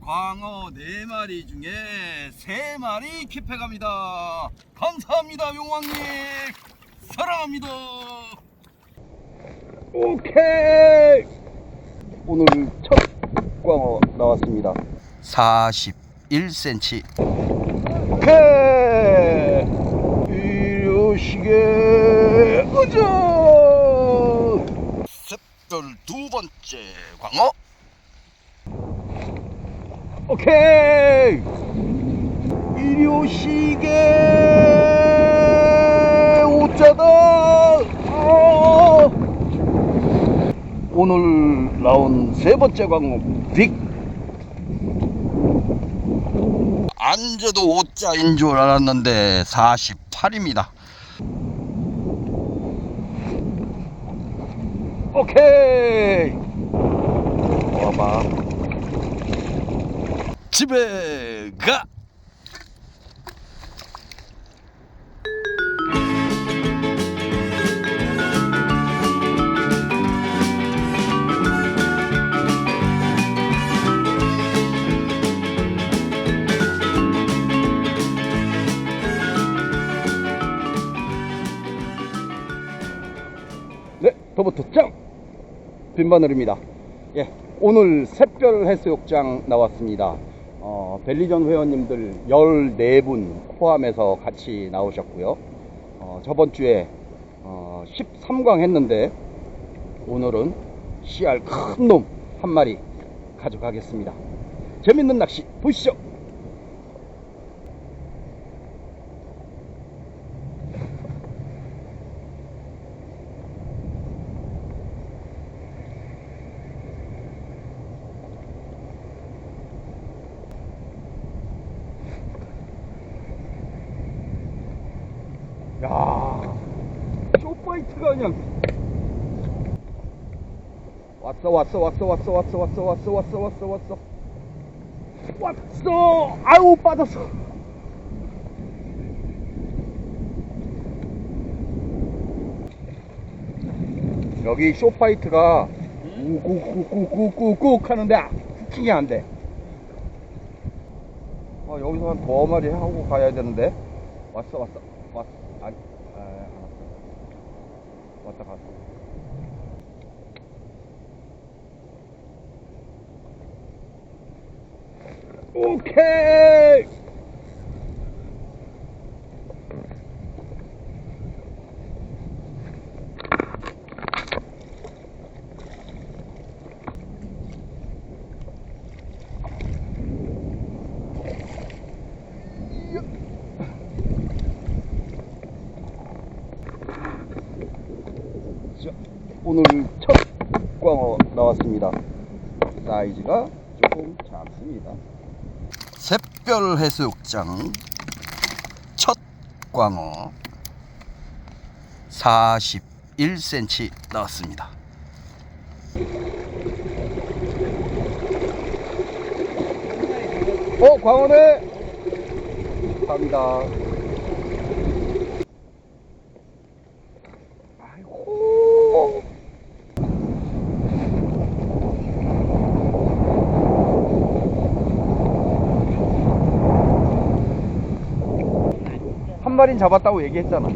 광어 네 마리 중에 세 마리 킵해 갑니다. 감사합니다, 용왕님. 사랑합니다. 오케이. 오늘 첫 광어 나왔습니다. 41cm. 오케이. 이러시게 으저. 샛별 두 번째 광어. 오케이. 오시게 오자다. 아. 오늘 나온 세 번째 광어 빅. 앉아도 오자인 줄 알았는데 48입니다. 오케이. 와봐 집에 가. 네, 더부터 짱! 빈바늘입니다. 예, 오늘 샛별 해수욕장 나왔습니다. 어, 벨리전 회원님들 14분 포함해서 같이 나오셨고요. 어, 저번 주에 어, 13광 했는데 오늘은 씨알 큰놈 한 마리 가져가겠습니다. 재밌는 낚시 보시죠. 야, 쇼파이트가 그냥. 왔어 왔어 왔어 왔어 왔어 왔어 왔어 왔어 왔어 왔어. 왔어! 아유 빠졌어. 여기 쇼파이트가 꾹꾹꾹꾹꾹꾹 하는데 후킹이 안돼 아, 여기서 한두 마리 하고 가야 되는데. 왔어 왔어 왔어 아니 아, 안 왔어 왔다 갔어 오케이 오늘 첫 광어 나왔습니다. 사이즈가 조금 작습니다. 샛별 해수욕장 첫 광어 41cm 나왔습니다. 어, 광어네! 갑니다. 아이고. 한 마린 잡았다고 얘기했잖아.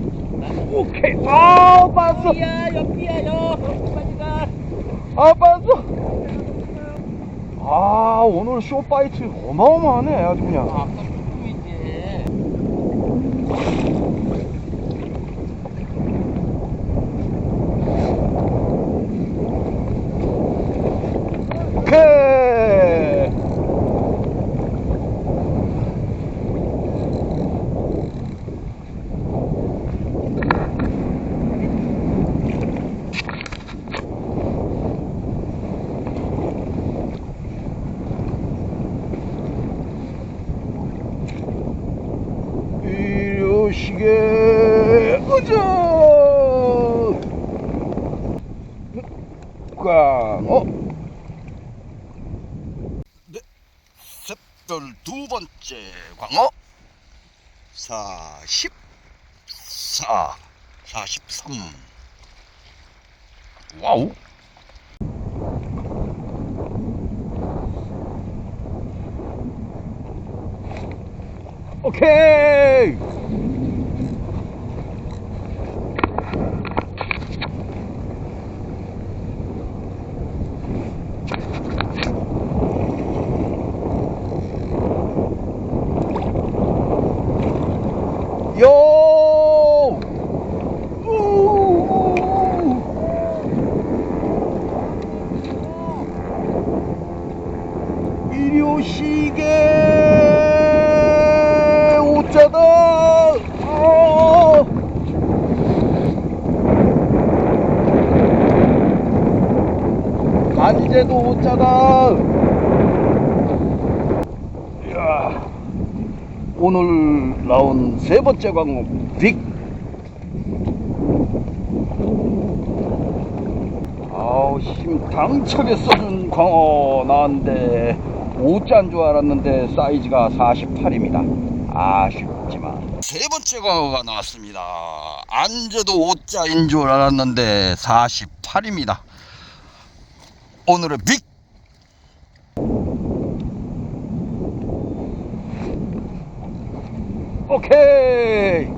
오케이. 아, 빠졌어. 옆이야 옆이야 옆 아, 빠졌어. 아, 오늘 쇼파이트 어마어마하네. 아주 그냥. 아까 조금이지 오케이. 이러시게 으저 광어? 네, 샛별 두 번째 광어. 44 43 와우. 오케이! 요! 우! 일요시계 오자다. 어! 간제도 오자다. 이야. 오늘 나온 세 번째 광고 빅. 아우 힘 당차게 써준 광어 나왔는데 5자인 줄 알았는데 사이즈가 48입니다. 아쉽지만. 세 번째 광어가 나왔습니다. 안져도 5자인 줄 알았는데 48입니다. 오늘의 빅! 오케이!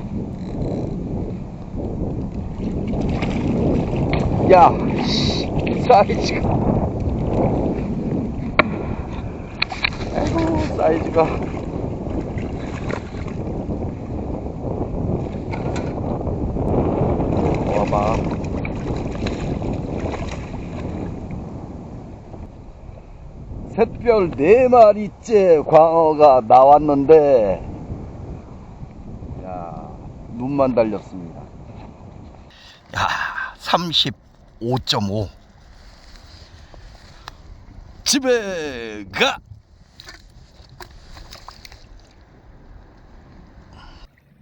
야 씨, 사이즈가 아이고 사이즈가. 와봐 샛별 네 마리째 광어가 나왔는데 야 눈만 달렸습니다. 야 35.5 집에 가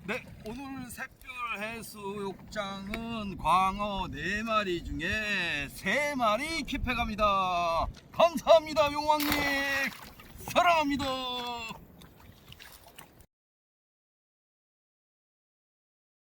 네, 오늘 샛별 해수욕장은 광어 4마리 중에 3마리 킵해 갑니다. 감사합니다, 용왕님. 사랑합니다.